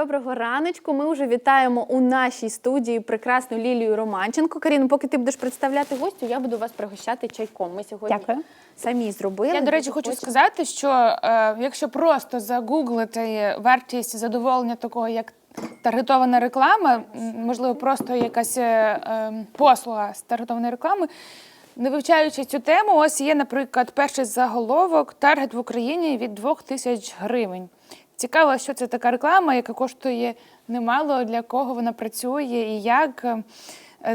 доброго раночку. Ми вже вітаємо у нашій студії прекрасну Лілію Романченко. Каріно, поки ти будеш представляти гостю, я буду вас пригощати чайком. Ми сьогодні Дякую. самі зробили. Я, до речі, хочу сказати, що е, якщо просто загуглити вартість задоволення такого, як таргетована реклама, можливо, просто якась е, е, послуга з таргетованої реклами. Не вивчаючи цю тему, ось є, наприклад, перший заголовок таргет в Україні від 2 тисяч гривень. Цікаво, що це така реклама, яка коштує немало, для кого вона працює і як. Е,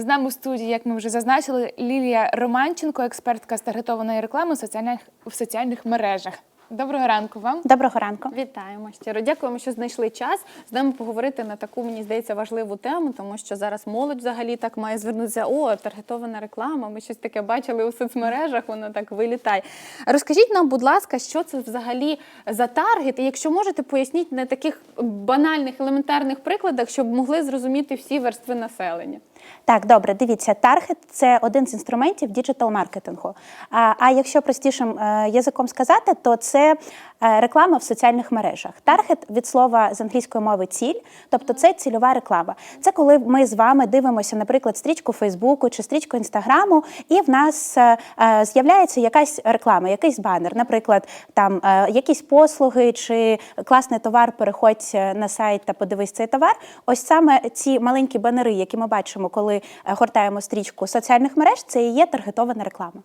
З нами в студії, як ми вже зазначили, Лілія Романченко, експертка з таргетованої реклами в соціальних, в соціальних мережах. Доброго ранку вам. Доброго ранку. Вітаємо щиро. Дякуємо, що знайшли час з нами поговорити на таку, мені здається, важливу тему, тому що зараз молодь взагалі так має звернутися. О, таргетована реклама. Ми щось таке бачили у соцмережах, воно так вилітає. Розкажіть нам, будь ласка, що це взагалі за таргет? І якщо можете, поясніть на таких банальних, елементарних прикладах, щоб могли зрозуміти всі верстви населення. Так, добре, дивіться, таргет це один з інструментів діджитал-маркетингу. А, а якщо простішим е, язиком сказати, то це реклама в соціальних мережах. Таргет від слова з англійської мови ціль, тобто це цільова реклама. Це коли ми з вами дивимося, наприклад, стрічку Фейсбуку чи стрічку Інстаграму, і в нас е, е, з'являється якась реклама, якийсь банер, наприклад, там е, якісь послуги чи класний товар, переходь е, на сайт та подивись цей товар. Ось саме ці маленькі банери, які ми бачимо, коли е, гортаємо стрічку соціальних мереж, це і є таргетована реклама.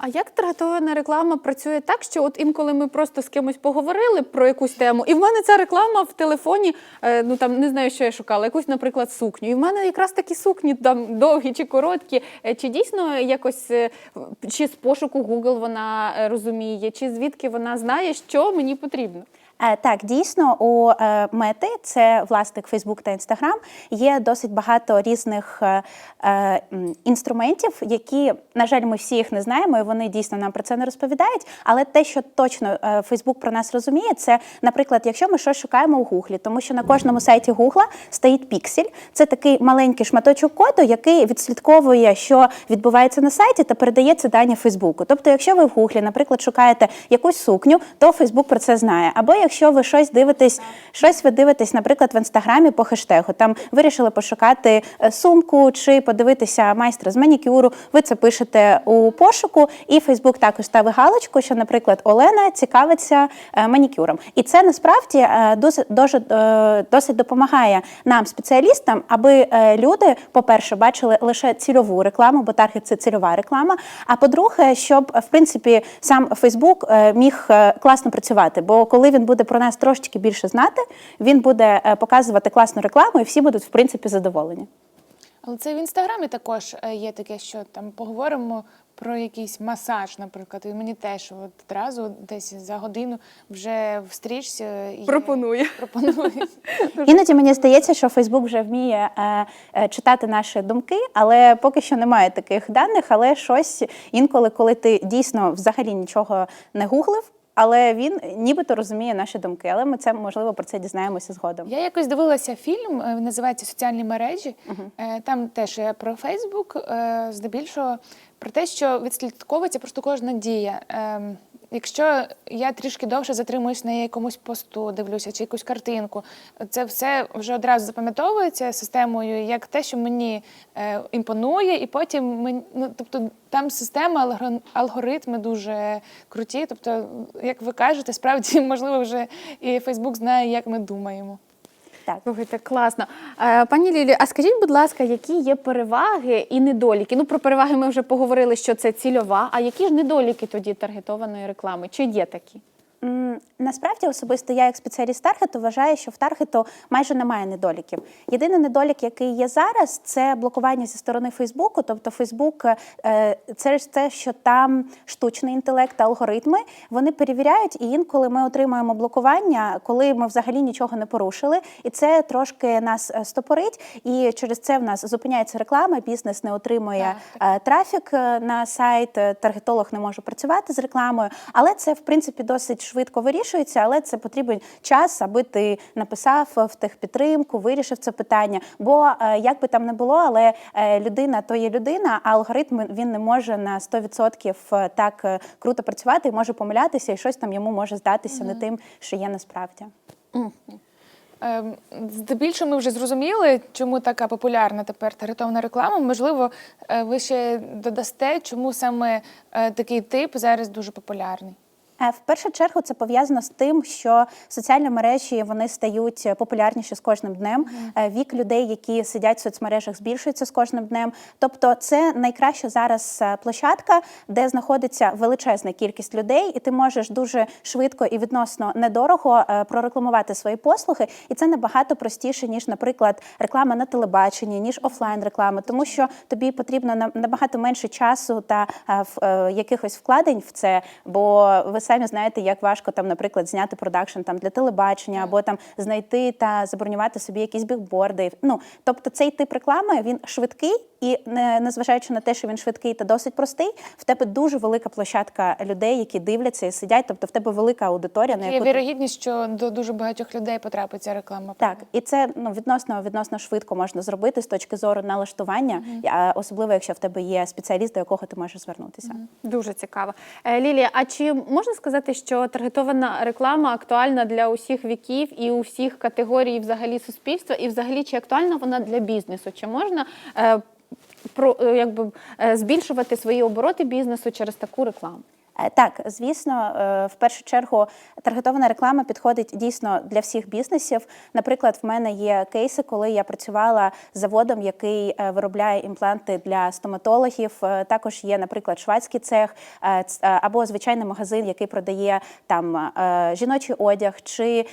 А як таргетована реклама працює так, що от інколи ми просто з кимось поговорили про якусь тему, і в мене ця реклама в телефоні, е, ну там не знаю, що я шукала, якусь, наприклад, сукню. І в мене якраз такі сукні там довгі чи короткі. Е, Чи дійсно якось е, чи з пошуку Google вона розуміє, чи звідки вона знає, що мені потрібно? Е, Так, дійсно, у е, мети це власник Facebook та Instagram, є досить багато різних е, інструментів, які, на жаль, ми всі їх не знаємо, і вони дійсно нам про це не розповідають. Але те, що точно Facebook про нас розуміє, це, наприклад, якщо ми щось шукаємо у Гуглі, тому що на кожному сайті Гугла стоїть піксель. Це такий маленький шматочок коду, який відслідковує, що відбувається на сайті, та передає ці дані Фейсбуку. Тобто, якщо ви в Гуглі, наприклад, шукаєте якусь сукню, то Фейсбук про це знає. Або якщо ви щось дивитесь, щось ви дивитесь, наприклад, в інстаграмі по хештегу, там вирішили пошукати е, сумку чи подивитися майстра з манікюру, ви це пишете у пошуку, і Фейсбук також ставить галочку, що, наприклад, Олена цікавиться е, манікюром. І це насправді е, досить, досить допомагає нам, спеціалістам, аби люди, по-перше, бачили лише цільову рекламу, бо таргет це цільова реклама. А по-друге, щоб в принципі сам Фейсбук міг класно працювати. Бо коли він буде про нас трошечки більше знати, він буде е, показувати класну рекламу, і всі будуть в принципі задоволені. Але це в інстаграмі також е, є таке, що там поговоримо про якийсь масаж, наприклад. І мені теж от одразу десь за годину вже в стрічці є- Пропонує. пропонує. Іноді мені здається, що Фейсбук вже вміє е, е, читати наші думки, але поки що немає таких даних. Але щось інколи, коли ти дійсно взагалі нічого не гуглив, але він нібито розуміє наші думки. Але ми це можливо про це дізнаємося згодом. Я якось дивилася фільм, е, називається Соціальні мережі. Е, Там теж про Фейсбук, здебільшого про те, що відслідковується просто кожна дія. Якщо я трішки довше затримуюсь на якомусь посту, дивлюся чи якусь картинку, це все вже одразу запам'ятовується системою як те, що мені е, імпонує, і потім мені, ну, тобто там система, алгор- алгоритми дуже круті. Тобто, як ви кажете, справді можливо вже і Фейсбук знає, як ми думаємо. Так. Слухайте, класно. Е, Пані Лілі, а скажіть, будь ласка, які є переваги і недоліки? Ну, про переваги ми вже поговорили, що це цільова. А які ж недоліки тоді таргетованої реклами? Чи є такі? Насправді особисто я як спеціаліст таргету вважаю, що в таргету майже немає недоліків. Єдиний недолік, який є зараз, це блокування зі сторони Фейсбуку. Тобто Фейсбук е, через те, що там штучний інтелект та алгоритми, вони перевіряють, і інколи ми отримуємо блокування, коли ми взагалі нічого не порушили, і це трошки нас е, стопорить. І через це в нас зупиняється реклама, бізнес не отримує е, трафік на сайт, таргетолог не може працювати з рекламою, але це в принципі досить швидко вирішується. Але це потрібен час, аби ти написав в техпідтримку, вирішив це питання. Бо е, як би там не було, але е, людина то є людина, а алгоритм він не може на 100% так е, круто працювати і може помилятися, і щось там йому може здатися не тим, що є насправді. Ем, Здебільшого ми вже зрозуміли, чому така популярна тепер таргетована реклама. Можливо, е, ви ще додасте, чому саме е, такий тип зараз дуже популярний. Е, В першу чергу це пов'язано з тим, що соціальні мережі вони стають популярніші з кожним днем. Е, Вік людей, які сидять в соцмережах, збільшується з кожним днем. Тобто, це найкраща зараз е, площадка, де знаходиться величезна кількість людей, і ти можеш дуже швидко і відносно недорого прорекламувати свої послуги. І це набагато простіше, ніж, наприклад, реклама на телебаченні, ніж офлайн реклама, тому що тобі потрібно на- набагато менше часу та в- якихось вкладень в це, бо ви самі знаєте, як важко там, наприклад, зняти продакшн там для телебачення, або там знайти та забронювати собі якісь бігборди. Ну тобто цей тип реклами він швидкий, і не незважаючи на те, що він швидкий та досить простий, в тебе дуже велика площадка людей, які дивляться і сидять. Тобто в тебе велика аудиторія, на яку ти- вірогідність, що до дуже багатьох людей потрапить ця реклама. так, і це ну відносно відносно швидко можна зробити з точки зору налаштування, а особливо якщо в тебе є спеціаліст, до якого ти можеш звернутися. Дуже цікаво. Е, Лілія, а чи можна сказати, що таргетована реклама актуальна для усіх віків і усіх категорій взагалі суспільства, і взагалі чи актуальна вона для бізнесу? Чи можна е, про е, якби е, збільшувати свої обороти бізнесу через таку рекламу? Е, Так, звісно, е, в першу чергу таргетована реклама підходить дійсно для всіх бізнесів. Наприклад, в мене є кейси, коли я працювала з заводом, який е, виробляє імпланти для стоматологів. Також є, наприклад, швадський цех або звичайний магазин, який продає там жіночий одяг чи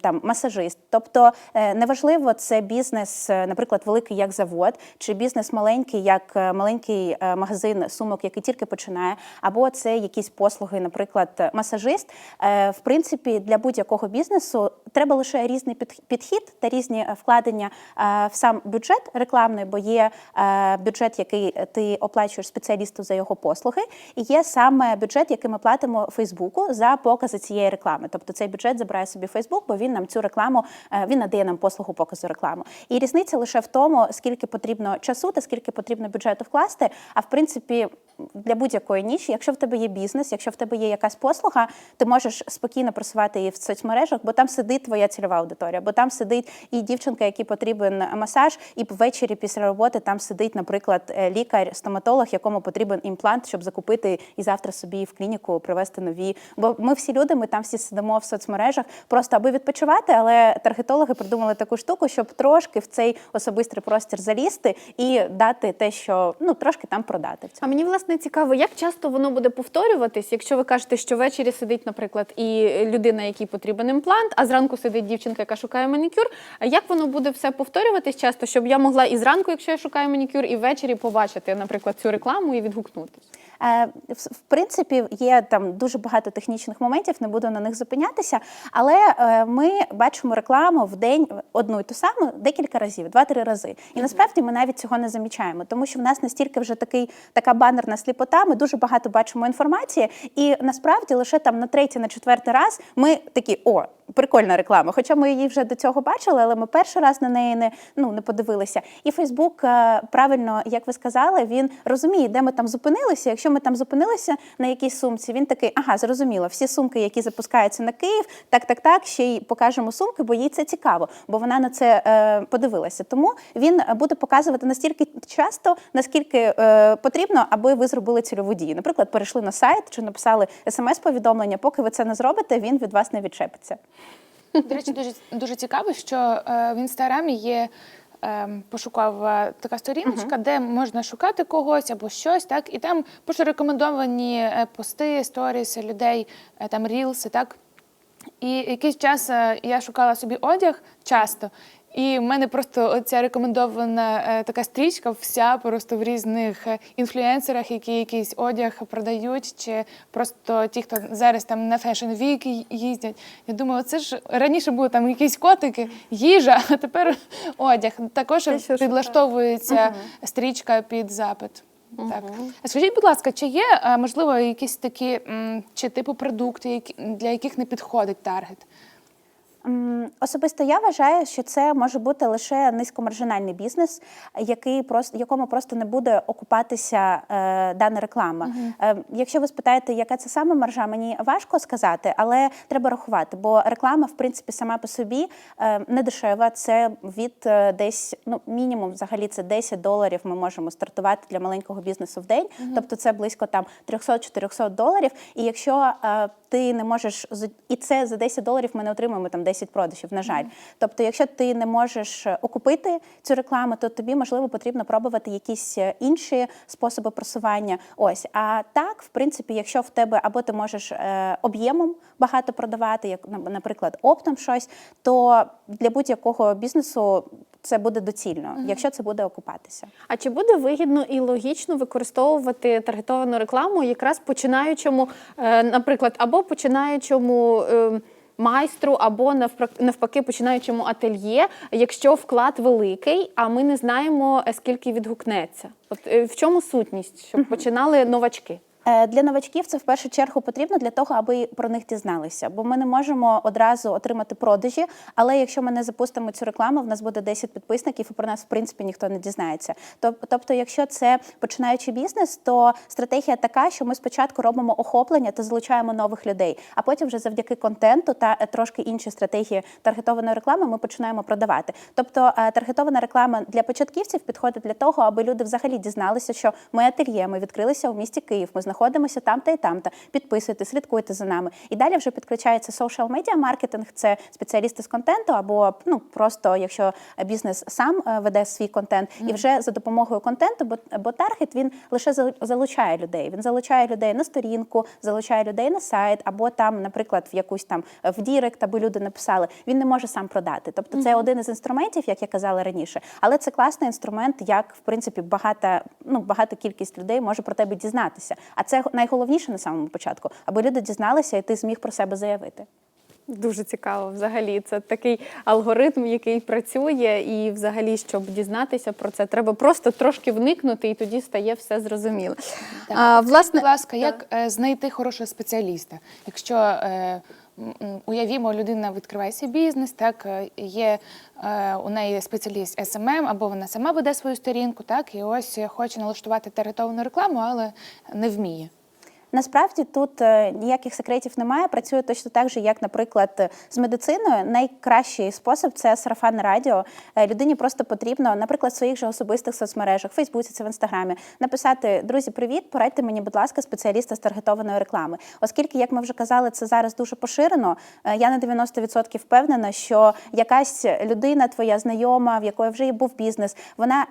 там масажист. Тобто неважливо, це бізнес, наприклад, великий як завод, чи бізнес маленький, як маленький магазин сумок, який тільки починає, або це якісь послуги, наприклад, масажист. Е, В принципі, для будь-якого бізнесу треба лише різний підхід та різні вкладення е, в сам бюджет рекламний, бо є е, бюджет, який ти оплачуєш спеціалісту за його послуги, і є саме бюджет, який ми платимо Фейсбуку за покази цієї реклами. Тобто цей бюджет забирає собі Фейсбук, бо він нам цю рекламу він надає нам послугу показу рекламу. І різниця лише в тому, скільки потрібно часу та скільки потрібно бюджету вкласти. А в принципі, для будь-якої ніші, якщо в тебе є бізнес, якщо в тебе є якась послуга, ти можеш спокійно просувати її в соцмережах, бо там сидить твоя цільова аудиторія, бо там сидить і дівчинка, якій потрібен масаж, і ввечері після роботи там сидить, наприклад, е, лікар, стоматолог, якому потрібен імплант, щоб закупити і завтра собі в клініку привезти нові. Бо ми всі люди, ми там всі сидимо в соцмережах, просто аби відпочивати, але таргетологи придумали таку штуку, щоб трошки в цей особистий простір залізти і дати те, що ну трошки там продати. А мені власне цікаво, як часто воно буде повторюватись, якщо ви кажете, що ввечері сидить, наприклад, і людина, якій потрібен імплант, а зранку сидить дівчинка, яка шукає манікюр. Як воно буде все повторюватись часто, щоб я могла і зранку, якщо я шукаю манікюр, і ввечері побачити, наприклад, цю рекламу і відгукнутись? Е, В в принципі, є там дуже багато технічних моментів, не буду на них зупинятися. Але е, ми бачимо рекламу в день одну і ту саму декілька разів, два-три рази. І насправді ми навіть цього не замічаємо, тому що в нас настільки вже такий така банерна сліпота. Ми дуже багато бачимо інформації, і насправді лише там на третій, на четвертий раз ми такі о. Прикольна реклама, хоча ми її вже до цього бачили, але ми перший раз на неї не ну не подивилися. І Фейсбук е, правильно, як ви сказали, він розуміє, де ми там зупинилися. Якщо ми там зупинилися на якійсь сумці, він такий, ага, зрозуміло, всі сумки, які запускаються на Київ, так, так, так, ще й покажемо сумки, бо їй це цікаво, бо вона на це е, подивилася. Тому він буде показувати настільки часто, наскільки е, потрібно, аби ви зробили цільову дію. Наприклад, перейшли на сайт чи написали смс-повідомлення. Поки ви це не зробите, він від вас не відчепиться. До речі, дуже дуже цікаво, що е, в інстаграмі є е, пошукова така сторіночка, де можна шукати когось або щось, так і там просто рекомендовані е, пости, сторіс людей, е, там рілси, так. І якийсь час е, я шукала собі одяг часто, і в мене просто ця рекомендована е, така стрічка, вся просто в різних е, інфлюенсерах, які якийсь одяг продають, чи просто ті, хто зараз там на Fashion Week їздять. Я думаю, це ж раніше були там якісь котики, їжа, а тепер одяг. Також Те, підлаштовується стрічка під запит. Так. А Скажіть, будь ласка, чи є е, можливо якісь такі чи типу продукти, які, для яких не підходить таргет? Особисто я вважаю, що це може бути лише низькомаржинальний бізнес, який просто якому просто не буде окупатися е, дана реклама. Е, якщо ви спитаєте, яка це саме маржа, мені важко сказати, але треба рахувати, бо реклама, в принципі, сама по собі е, не дешева. Це від е, десь ну мінімум, взагалі, це 10 доларів. Ми можемо стартувати для маленького бізнесу в день. Тобто це близько там 300-400 доларів. І якщо е, ти не можеш і це за 10 доларів ми не отримуємо там 10 продажів, на жаль. Тобто, якщо ти не можеш е, окупити цю рекламу, то тобі можливо потрібно пробувати якісь е, інші способи просування. Ось а так, в принципі, якщо в тебе або ти можеш е, об'ємом багато продавати, як на- наприклад, оптом щось, то для будь-якого бізнесу це буде доцільно, якщо це буде окупатися. А чи буде вигідно і логічно використовувати таргетовану рекламу якраз починаючому, е, наприклад, або починаючому е, майстру, або навпак- навпаки починаючому ательє, якщо вклад великий, а ми не знаємо, е, скільки відгукнеться? От е, в чому сутність, щоб починали новачки? Е, Для новачків це в першу чергу потрібно для того, аби про них дізналися. Бо ми не можемо одразу отримати продажі. Але якщо ми не запустимо цю рекламу, в нас буде 10 підписників, і про нас в принципі ніхто не дізнається. Тобто, якщо це починаючий бізнес, то стратегія така, що ми спочатку робимо охоплення та залучаємо нових людей, а потім вже завдяки контенту та е, трошки інші стратегії таргетованої реклами ми починаємо продавати. Тобто е, таргетована реклама для початківців підходить для того, аби люди взагалі дізналися, що ми ательє, ми відкрилися у місті Київ. Ми знаходимося там та і там. та Підписуйте, слідкуйте за нами. І далі вже підключається social media маркетинг. Це спеціалісти з контенту, або ну просто якщо бізнес сам е, веде свій контент, і вже за допомогою контенту, бо, бо таргет він лише залучає людей. Він залучає людей на сторінку, залучає людей на сайт, або там, наприклад, в якусь там в Дірект, аби люди написали. Він не може сам продати. Тобто, це один із інструментів, як я казала раніше, але це класний інструмент, як в принципі багата, ну багата кількість людей може про тебе дізнатися. А це найголовніше на самому початку, аби люди дізналися, і ти зміг про себе заявити. Дуже цікаво взагалі. Це такий алгоритм, який працює, і взагалі, щоб дізнатися про це, треба просто трошки вникнути, і тоді стає все зрозуміло. А, власне, Будь ласка, як е, знайти хорошого спеціаліста? Якщо е, уявімо, людина відкриває свій бізнес, так е, є е, у неї спеціаліст SMM, або вона сама веде свою сторінку, так і ось е, хоче налаштувати таргетовану рекламу, але не вміє. Насправді тут е, ніяких секретів немає. Працює точно так же, як, наприклад, з медициною. Найкращий спосіб це сарафанне радіо. Е, Людині просто потрібно, наприклад, в своїх же особистих соцмережах, Фейсбуці, це в інстаграмі, написати Друзі, привіт, порадьте мені, будь ласка, спеціаліста з таргетованої реклами. Оскільки, як ми вже казали, це зараз дуже поширено. е, Я на 90% впевнена, що якась людина, твоя знайома, в якої вже був бізнес, вона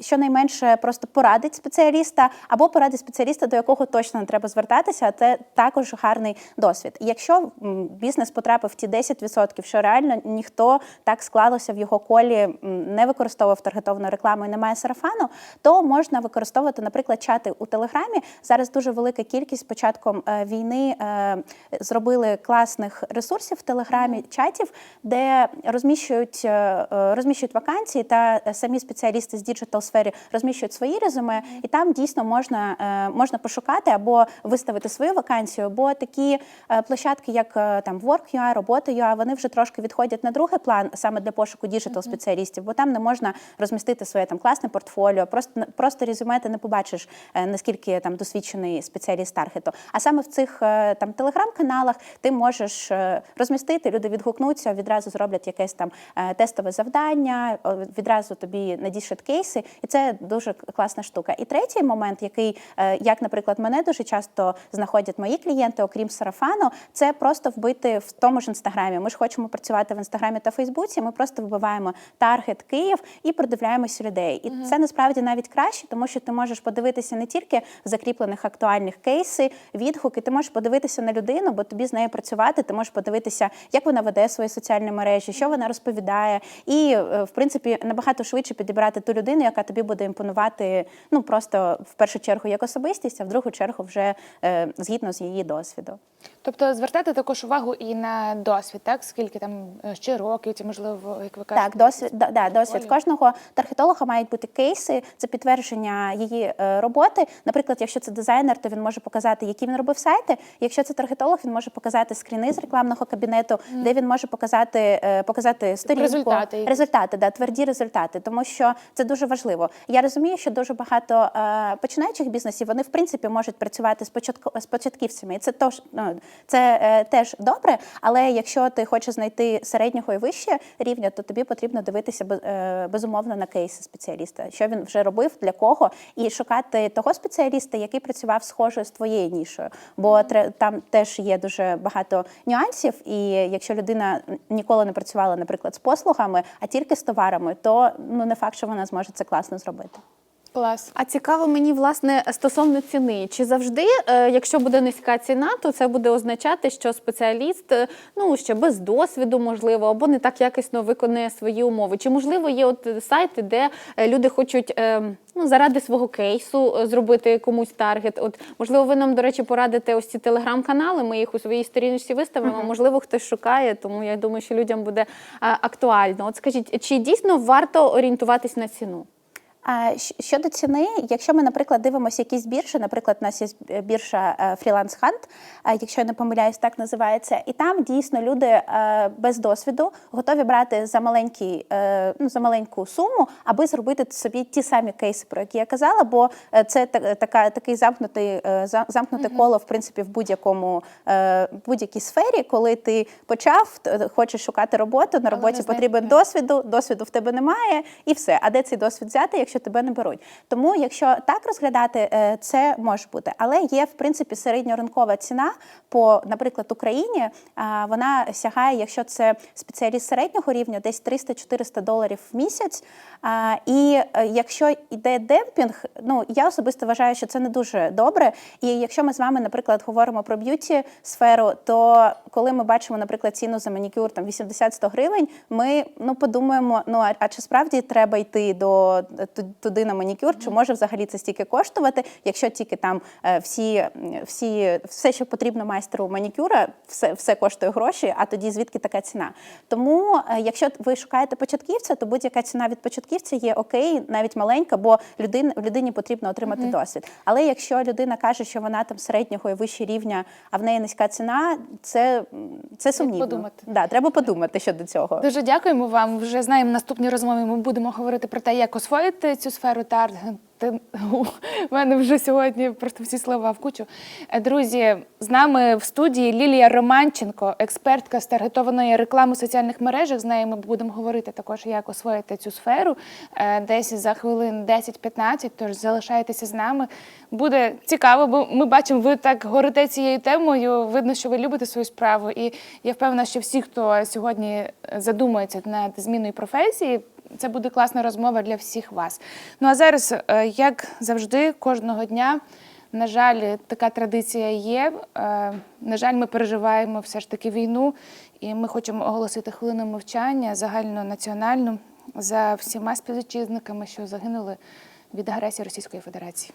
щонайменше просто порадить спеціаліста або порадить спеціаліста, до якого точно не треба звертатися. А це також гарний досвід. Якщо бізнес потрапив в ті 10%, що реально ніхто так склалося в його колі, не використовував таргетовану рекламу і немає сарафану, то можна використовувати, наприклад, чати у Телеграмі. Зараз дуже велика кількість з початком е, війни е, зробили класних ресурсів в Телеграмі, чатів, де розміщують, е, розміщують вакансії, та самі спеціалісти з діджитал сфері розміщують свої резюме, і там дійсно можна, можна пошукати або виставити свою вакансію, бо такі е, площадки, як е, там Work.ua, Робота.ua, вони вже трошки відходять на другий план саме для пошуку діджитал спеціалістів, бо там не можна розмістити своє там класне портфоліо, просто просто резюме ти не побачиш е, наскільки там досвідчений спеціаліст таргету. А саме в цих там телеграм-каналах ти можеш розмістити, люди відгукнуться, відразу зроблять якесь там тестове завдання, відразу тобі надішлють кейси, і це дуже класна штука. І третій момент, який, як, наприклад, мене дуже часто знаходять мої клієнти, окрім сарафану, це просто вбити в тому ж інстаграмі. Ми ж хочемо працювати в інстаграмі та Фейсбуці. Ми просто вбиваємо таргет Київ і продивляємося людей. І це насправді навіть краще, тому що ти можеш подивитися не тільки закріплених актуальних кейси, відгуки. Ти можеш подивитися на людину, бо тобі з нею працювати. Ти можеш подивитися, як вона веде свої соціальні мережі, що вона розповідає, і е, в принципі набагато швидше підібрати ту людину, яка тобі буде імпонувати. Ну просто в першу чергу як особистість, а в другу чергу вже згідно з її досвіду. Тобто звертати також увагу і на досвід, так? Скільки там е, ще років, чи можливо, як ви кажете, Так, досвід, да, да, досвід кожного таргетолога мають бути кейси, це підтвердження її е, роботи. Наприклад, якщо це дизайнер, то він може показати, які він робив сайти. Якщо це таргетолог, він може показати скріни з рекламного кабінету, де він може показати, е, показати сторінку, Результати результати, да, тверді результати, тому що це дуже важливо. Я розумію, що дуже багато починаючих бізнесів вони в принципі можуть працювати з початку з початківцями, і це тож ну, це е, теж добре. Але якщо ти хочеш знайти середнього і вище рівня, то тобі потрібно дивитися е, безумовно на кейси спеціаліста, що він вже робив, для кого, і шукати того спеціаліста, який працював схоже з твоєю нішою. Бо там теж є дуже багато нюансів. І якщо людина ніколи не працювала, наприклад, з послугами, а тільки з товарами, то ну не факт, що вона зможе це класно зробити. Клас. А цікаво мені власне стосовно ціни. Чи завжди, е, якщо буде низька ціна, то це буде означати, що спеціаліст е, ну ще без досвіду, можливо, або не так якісно виконує свої умови? Чи можливо є от сайти, де е, люди хочуть ну заради свого кейсу зробити комусь таргет? От можливо, ви нам до речі порадите ось ці телеграм-канали. Ми їх у своїй сторіночці виставимо. Можливо, хтось шукає, тому я думаю, що людям буде актуально. От скажіть, чи дійсно варто орієнтуватись на ціну? А щодо ціни, якщо ми, наприклад, дивимося якісь біржі, наприклад, у нас є е, біржа Freelance Hunt, е, якщо я не помиляюсь, так називається, і там дійсно люди е, без досвіду готові брати за маленький, е, ну за маленьку суму, аби зробити собі ті самі кейси, про які я казала, бо е, це та- така такий замкнутий е, за- замкнуте коло, в принципі, в будь-якому е, будь-якій сфері, коли ти почав, хочеш шукати роботу, на роботі потрібен досвіду, досвіду в тебе немає, і все. А де цей досвід взяти, якщо тебе не беруть? Тому, якщо так розглядати, е, це може бути. Але є в принципі середньоринкова ціна по, наприклад, Україні. Вона сягає, якщо це спеціаліст середнього рівня, десь 300-400 доларів в місяць. І е, якщо йде демпінг, ну я особисто вважаю, що це не дуже добре. І якщо ми з вами, наприклад, говоримо про б'юті сферу, то коли ми бачимо, наприклад, ціну за манікюр там 80-100 гривень, ми ну подумаємо: ну а, чи справді треба йти до туди на манікюр? Чи може взагалі це стільки коштувати, якщо тільки там е, всі, всі все, що потрібно майстеру манікюра, все, все коштує гроші, а тоді звідки така ціна? Тому, е, якщо ви шукаєте початківця, то будь-яка ціна від початківця є окей, навіть маленька, бо людин, людині потрібно отримати досвід. Але якщо людина каже, що вона там середнього і вище рівня, а в неї низька ціна, це, це сумнівно. подумати. Да, треба подумати щодо цього. Дуже дякуємо вам. Вже знаємо, в наступній розмові ми будемо говорити про те, як освоїти цю сферу таргетингу. У мене вже сьогодні просто всі слова в кучу. Е, Друзі, з нами в студії Лілія Романченко, експертка з таргетованої реклами у соціальних мережах. З нею ми будемо говорити також, як освоїти цю сферу е, десь за хвилин 10-15, Тож залишайтеся з нами. Буде цікаво, бо ми бачимо, ви так горите цією темою. Видно, що ви любите свою справу. І я впевнена, що всі, хто сьогодні задумується над зміною професії, це буде класна розмова для всіх вас. Ну а зараз, е, як завжди, кожного дня. На жаль, така традиція є. Е, На жаль, ми переживаємо все ж таки війну, і ми хочемо оголосити хвилину мовчання загальнонаціональну за всіма співвітчизниками, що загинули від агресії Російської Федерації.